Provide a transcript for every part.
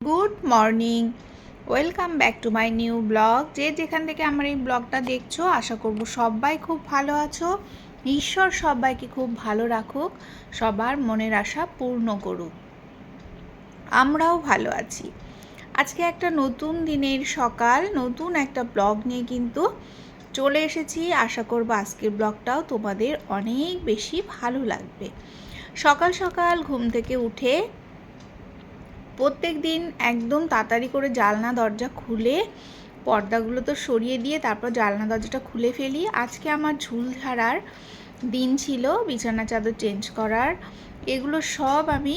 Good morning. Welcome back to my new blog. যে যেখান থেকে আমার এই ব্লগটা দেখছ, আশা করব সবাই খুব ভালো আছো। ঈশ্বর সবাইকে খুব ভালো রাখুক, সবার মনের আশা পূর্ণ করুক। আমরাও ভালো আছি। আজকে একটা নতুন দিনের সকাল, নতুন একটা ব্লগ নিয়ে কিন্তু চলে এসেছি। আশা করব আজকের ব্লগটাও তোমাদের অনেক বেশি ভালো লাগবে। সকাল সকাল ঘুম থেকে উঠে প্রত্যেক দিন একদম তাড়াতাড়ি করে জালনা দরজা খুলে পর্দাগুলো তো সরিয়ে দিয়ে তারপর জালনা দরজাটা খুলে ফেলি। আজকে আমার ঝুল ঝাড়ার দিন ছিল, বিছানা চাদর চেঞ্জ করার। এগুলো সব আমি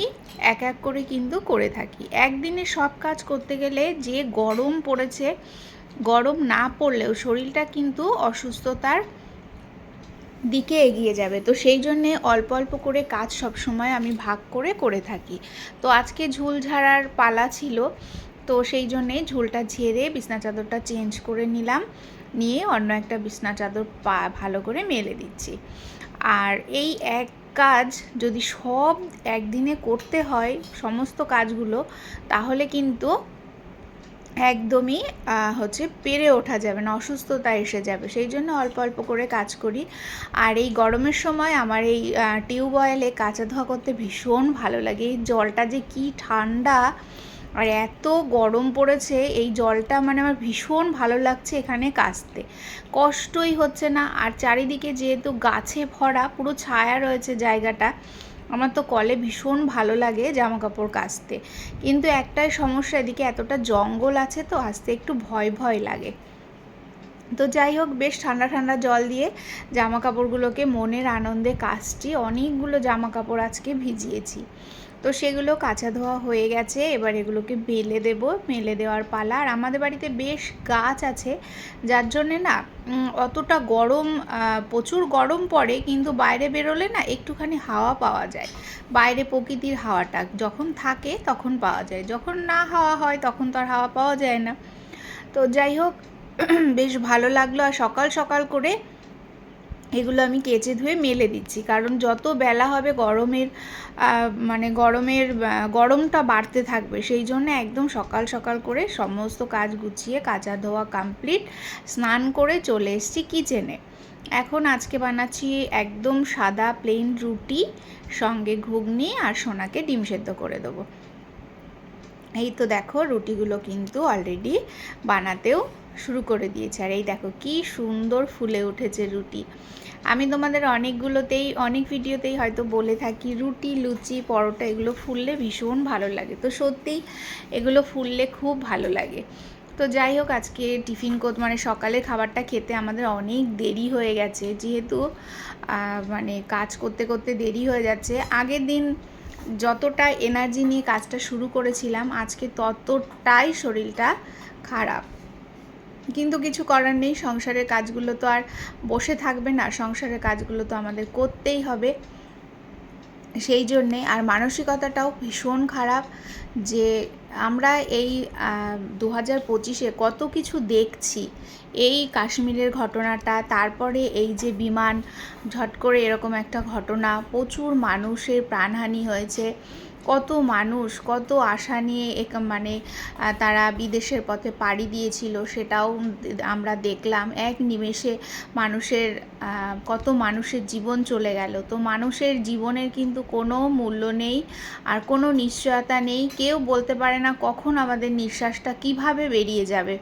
এক এক করে কিন্তু করে থাকি। একদিনে সব কাজ করতে গেলে যে গরম পড়েছে, গরম না পড়লেও শরীরটা কিন্তু অসুস্থতার দিকে এগিয়ে যাবে। তো সেই জন্যে অল্প অল্প করে কাজ সব সময় আমি ভাগ করে করে থাকি। তো আজকে ঝুল ঝাড়ার পালা ছিল, তো সেই জন্যে ঝুলটা ঝেড়ে বিছনা চাদরটা চেঞ্জ করে নিলাম। নিয়ে অন্য একটা বিছনা চাদর পা, ভালো করে মেলে দিচ্ছি। আর এই এক কাজ যদি সব একদিনে করতে হয় সমস্ত কাজগুলো, তাহলে কিন্তু একদমই হচ্ছে পেরে ওঠা যাবে না, অসুস্থতা এসে যাবে। সেই জন্য অল্প অল্প করে কাজ করি। আর এই গরমের সময় আমার এই টিউবওয়েলে কাঁচা ধোয়া করতে ভীষণ ভালো লাগে। এই জলটা যে কি ঠান্ডা আর এত গরম পড়েছে, এই জলটা মানে আমার ভীষণ ভালো লাগছে এখানে কাচতে। কষ্টই হচ্ছে না। আর চারিদিকে যেহেতু গাছে ভরা, পুরো ছায়া রয়েছে জায়গাটা আমার তো কলে ভীষণ ভালো লাগে জামা কাপড় কাচতে। কিন্তু একটাই সমস্যা, এদিকে এতটা জঙ্গল আছে তো, আসতে একটু ভয় ভয় লাগে। তো যাই হোক, বেশ ঠান্ডা ঠান্ডা জল দিয়ে জামা কাপড়গুলোকে মনের আনন্দে কাচছি, অনেকগুলো জামা কাপড় আজকে ভিজিয়েছি। তো সেগুলো কাঁচা ধোয়া হয়ে গেছে, এবার এগুলোকে বেলে দেব। মেলে দেওয়ার পালা, আর আমাদের বাড়িতে বেশ গাছ আছে, যার জন্যে না অতটা গরম প্রচুর গরম পড়ে, কিন্তু বাইরে বেরোলে না একটুখানি হাওয়া পাওয়া যায়। বাইরে প্রকৃতির হাওয়াটা যখন থাকে তখন পাওয়া যায়, যখন না হাওয়া হয় তখন তো আর হাওয়া পাওয়া যায় না। তো যাই হোক, বেশ ভালো লাগল, আর সকাল সকাল করে এগুলো আমি কেচে ধুয়ে মেলে দিচ্ছি। কারণ যত বেলা হবে গরমের মানে গরমের গরমটা বাড়তে থাকবে। সেই জন্য একদম সকাল সকাল করে সমস্ত কাজ গুছিয়ে কাঁচা ধোয়া কমপ্লিট স্নান করে চলে এসেছি কিচেনে এখন আজকে বানাচ্ছি একদম সাদা প্লেন রুটি, সঙ্গে ঘুগনি আর সোনাকে ডিম সেদ্ধ করে দেবো। এই তো দেখো রুটিগুলো কিন্তু অলরেডি বানাতেও শুরু করে দিয়েছে। আর এই দেখো, কি সুন্দর ফুলে উঠেছে রুটি। আমি তোমাদের অনেকগুলোতেই, অনেক ভিডিওতেই হয়তো বলে থাকি, রুটি, লুচি, পরোটা এগুলো ফুললে ভীষণ ভালো লাগে। তো সত্যিই এগুলো ফুললে খুব ভালো লাগে। তো যাই হোক, আজকে টিফিন কোত মানে সকালে খাবারটা খেতে আমাদের অনেক দেরি হয়ে গেছে। যেহেতু মানে কাজ করতে করতে দেরি হয়ে যাচ্ছে। আগের দিন যতটা এনার্জি নিয়ে কাজটা শুরু করেছিলাম, আজকে ততটাই শরীরটা খারাপ। কিন্তু কিছু করার নেই, সংসারের কাজগুলো তো আর বসে থাকবে না, সংসারের কাজগুলো তো আমাদের করতেই হবে। সেই জন্যে আর মানসিকতাটাও ভীষণ খারাপ যে আমরা এই দু হাজার পঁচিশে কত কিছু দেখছি। এই কাশ্মীরের ঘটনাটা, তারপরে এই যে বিমান, ঝট করে এরকম একটা ঘটনা, প্রচুর মানুষের প্রাণহানি হয়েছে। কত মানুষ, কত আশা নিয়ে এক মানে তারা বিদেশের পথে পাড়ি দিয়েছিল, সেটাও আমরা দেখলাম। এক নিমেষে মানুষের কত মানুষের জীবন চলে গেল। তো মানুষের জীবনের কিন্তু কোনো মূল্য নেই, আর কোনো নিশ্চয়তা নেই। কেউ বলতে পারে না কখন আমাদের নিঃশ্বাসটা কীভাবে বেরিয়ে যাবে।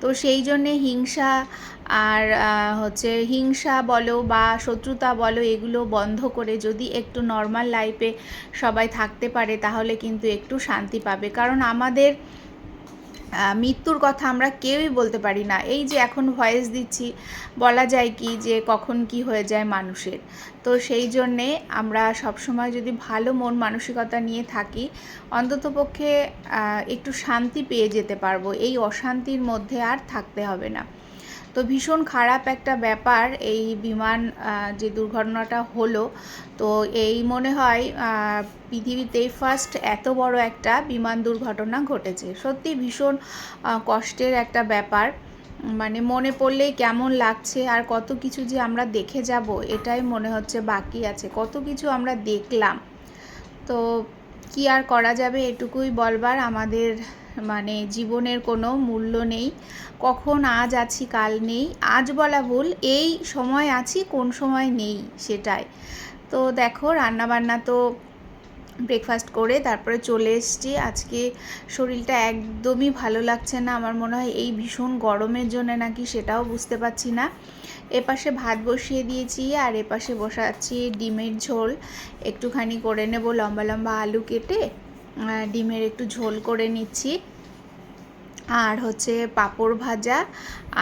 তো সেই জন্যে হিংসা আর হচ্ছে হিংসা বলো বা শত্রুতা বলো এগুলো বন্ধ করে যদি একটু নর্মাল লাইফে সবাই থাকতে পারে তাহলে কিন্তু একটু শান্তি পাবে। কারণ আমাদের মৃত্যুর কথা আমরা কেউই বলতে পারি না। এই যে এখন ভয়েস দিচ্ছি, বলা যায় কি যে কখন কি হয়ে যায় মানুষের। তো সেই জন্যে আমরা সবসময় যদি ভালো মন, মানসিকতা নিয়ে থাকি অন্ততপক্ষে একটু শান্তি পেয়ে যেতে পারব। এই অশান্তির মধ্যে আর থাকতে হবে না। তো ভীষণ খারাপ একটা ব্যাপার এই বিমান যে দুর্ঘটনাটা হলো। তো এই মনে হয় পৃথিবীতে ফার্স্ট এত বড় একটা বিমান দুর্ঘটনা ঘটেছে। সত্যি ভীষণ কষ্টের একটা ব্যাপার। মানে মনে পড়লেই কেমন লাগছে, আর কত কিছু যে আমরা দেখে যাব, এটাই মনে হচ্ছে বাকি আছে। কত কিছু আমরা দেখলাম। তো কি আর করা যাবে এটুকুই বলবার আমাদের মানে জীবনের কোনো মূল্য নেই। কখন আজ আছি, কাল নেই। আজ বলা ভুল, এই সময় আছি, কোন সময় নেই সেটাই। তো দেখো, রান্নাবান্না তো ব্রেকফাস্ট করে তারপরে চলে এসেছি। আজকে শরীরটা একদমই ভালো লাগছে না। আমার মনে হয় এই ভীষণ গরমের জন্য নাকি সেটাও বুঝতে পারছি না। এপাশে ভাত বসিয়ে দিয়েছি আর এপাশে বসাচ্ছি ডিমের ঝোল। একটুখানি করে নেব লম্বা লম্বা আলু কেটে। ডিমের একটু ঝোল করে নিচ্ছি। আর হচ্ছে পাঁপড় ভাজা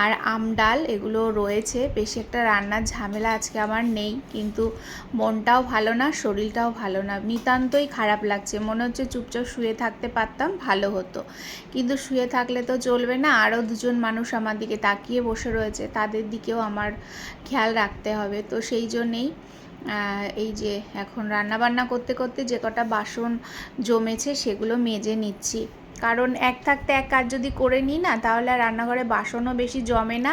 আর আম ডাল, এগুলো রয়েছে। বেশি একটা রান্নার ঝামেলা আজকে আমার নেই, কিন্তু মনটাও ভালো না, শরীরটাও ভালো না। নিতান্তই খারাপ লাগছে। মনে হচ্ছে চুপচাপ শুয়ে থাকতে পারতাম, ভালো হতো। কিন্তু শুয়ে থাকলে তো চলবে না। আরও দুজন মানুষ আমার দিকে তাকিয়ে বসে রয়েছে। তাদের দিকেও আমার খেয়াল রাখতে হবে। তো সেই জন্যেই এই যে এখন রান্না বান্না করতে করতে যে কটা বাসন জমেছে সেগুলো মেজে নিচ্ছি। কারণ এক থাকতে এক কাজ যদি করে নিই না, তাহলে আর রান্নাঘরে বাসনও বেশি জমে না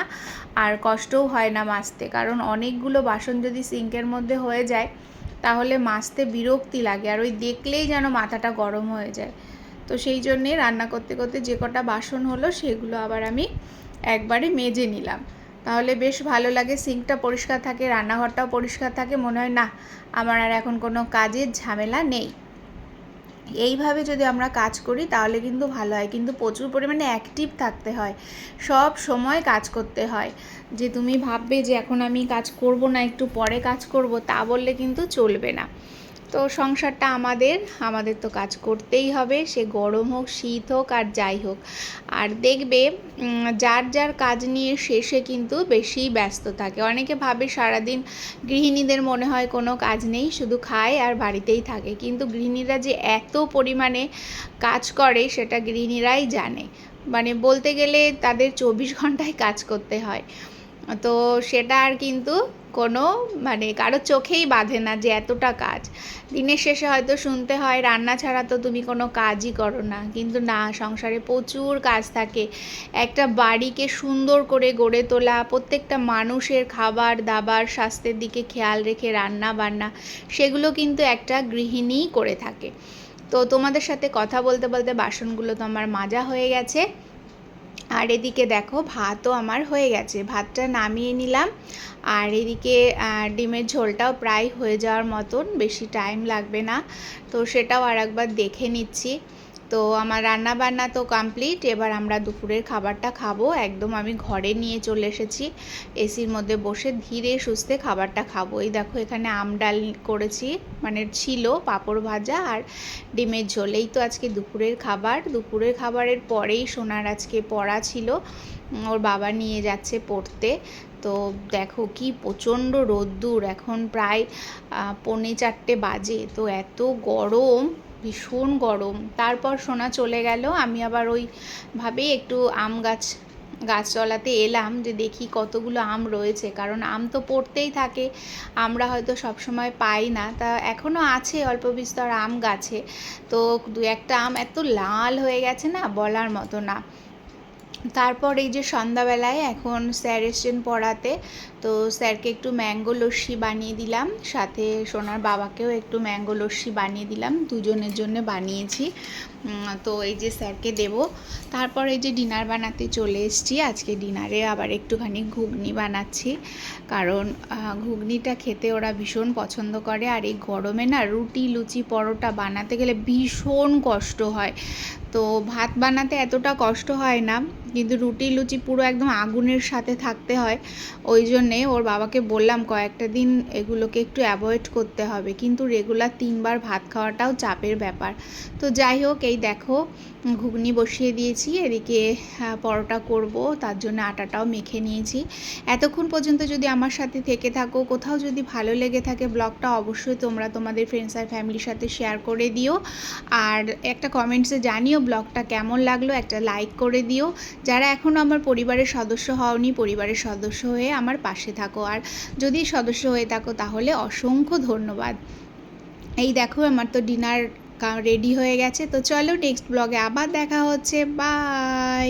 আর কষ্টও হয় না মাজতে। কারণ অনেকগুলো বাসন যদি সিঙ্কের মধ্যে হয়ে যায়, তাহলে মাজতে বিরক্তি লাগে আর ওই দেখলেই যেন মাথাটা গরম হয়ে যায়। তো সেই জন্যে রান্না করতে করতে যে কটা বাসন হলো, সেগুলো আবার আমি একবারে মেজে নিলাম। তাহলে বেশ ভালো লাগে, সিঙ্কটা পরিষ্কার থাকে, রান্নাঘরটাও পরিষ্কার থাকে, মনে হয় না আমার আর এখন কোনো কাজের ঝামেলা নেই। এইভাবে যদি আমরা কাজ করি তাহলে কিন্তু ভালো হয়, কিন্তু প্রচুর পরিমাণে অ্যাক্টিভ থাকতে হয়, সব সময় কাজ করতে হয়। যে তুমি ভাববে যে এখন আমি কাজ করব না, একটু পরে কাজ করব, তা বললে কিন্তু চলবে না। তো সংসারটা আমাদের আমাদের তো কাজ করতেই হবে, সে গরম হোক, শীত হোক আর যাই হোক। আর দেখবে যার যার কাজ নিয়ে শেষে কিন্তু বেশি ব্যস্ত থাকে। অনেকে ভাবে সারাদিন গৃহিণীদের মনে হয় কোনো কাজ নেই, শুধু খায় আর বাড়িতেই থাকে। কিন্তু গৃহিণীরা যে এত পরিমাণে কাজ করে, সেটা গৃহিণীরাই জানে। মানে বলতে গেলে তাদের চব্বিশ ঘন্টায় কাজ করতে হয়। তো সেটা আর কিন্তু কোনো মানে কারও চোখেই বাঁধে না যে এতটা কাজ। দিনের শেষে হয়তো শুনতে হয়, রান্না ছাড়া তো তুমি কোনো কাজই করো না। কিন্তু না, সংসারে প্রচুর কাজ থাকে। একটা বাড়িকে সুন্দর করে গড়ে তোলা, প্রত্যেকটা মানুষের খাবার দাবার স্বাস্থ্যের দিকে খেয়াল রেখে রান্না বান্না, সেগুলো কিন্তু একটা গৃহিণীই করে থাকে। তো তোমাদের সাথে কথা বলতে বলতে বাসনগুলো তো আমার মাজা হয়ে গেছে। আর এদিকে দেখো ভাতও আমার হয়ে গেছে। ভাতটা নামিয়ে নিলাম। আর এদিকে ডিমের ঝোলটাও প্রায় হয়ে যাওয়ার মতন, বেশি টাইম লাগবে না। তো সেটাও আর একবার দেখে নিচ্ছি। তো আমার রান্না বান্না তো কমপ্লিট এবার আমরা দুপুরের খাবারটা খাব। একদম আমি ঘরে নিয়ে চলে এসেছি, এসির মধ্যে বসে ধীরে সুস্থে খাবারটা খাব। এই দেখো এখানে আম ডাল করেছি মানে ছিল পাঁপড় ভাজা আর ডিমের ঝোল। এই তো আজকে দুপুরের খাবার। দুপুরের খাবারের পরেই সোনার আজকে পড়া ছিল। ওর বাবা নিয়ে যাচ্ছে পড়তে। তো দেখো কি প্রচণ্ড রোদ্দুর। এখন প্রায় পৌনে চারটে বাজে। তো এত গরম ভীষণ গরম। তারপর সোনা চলে গেল। আমি আবার ওইভাবেই একটু আম গাছ গাছতলাতে এলাম যে দেখি কতগুলো আম রয়েছে। কারণ আম তো পড়তেই থাকে। আমরা হয়তো সবসময় পাই না। তা এখনও আছে অল্প বিস্তর আম গাছে। তো দু একটা আম এত লাল হয়ে গেছে না বলার মতো না। তারপর এই যে সন্ধ্যাবেলায় এখন স্যার এসছেন পড়াতে, তো স্যারকে একটু ম্যাঙ্গো লস্যি বানিয়ে দিলাম, সাথে সোনার বাবাকেও একটু ম্যাঙ্গো লস্যি বানিয়ে দিলাম, দুজনের জন্য বানিয়েছি। তো এই যে স্যারকে দেব। তারপর এই যে ডিনার বানাতে চলে এসেছি, আজকে ডিনারে আবার একটুখানি ঘুগনি বানাচ্ছি, কারণ ঘুগনিটা খেতে ওরা ভীষণ পছন্দ করে, আর এই গরমে না রুটি, লুচি, পরোটা বানাতে গেলে ভীষণ কষ্ট হয়। তো ভাত বানাতে এতটা কষ্ট হয় না, কিন্তু রুটি লুচি পুরো একদম আগুনের সাথে থাকতে হয়। ওই জন্যে ওর বাবাকে বললাম কয়েকটা দিন এগুলোকে একটু অ্যাভয়েড করতে হবে, কিন্তু রেগুলার তিনবার ভাত খাওয়াটাও চাপের ব্যাপার। তো যাই হোক, এই দেখো, ঘুগনি বসিয়ে দিয়েছি, এদিকে পরোটা করব, তার জন্য আটাটাও মেখে নিয়েছি। এতক্ষণ পর্যন্ত যদি আমার সাথে থেকে থাকো, কোথাও যদি ভালো লেগে থাকে ব্লগটা অবশ্যই তোমরা তোমাদের ফ্রেন্ডস আর ফ্যামিলির সাথে শেয়ার করে দিও। আর একটা কমেন্টসে জানিও ব্লগটা কেমন লাগল একটা লাইক করে দিও। যারা এখনও আমার পরিবারের সদস্য হওনি, পরিবারের সদস্য হয়ে আমার পাশে থাকো। আর যদি সদস্য হয়ে থাকো, তাহলে অসংখ্য ধন্যবাদ। এই দেখো, আমার তো ডিনার রেডি হয়ে গেছে। তো চলো নেক্সট ব্লগে আবার দেখা হচ্ছে। বাই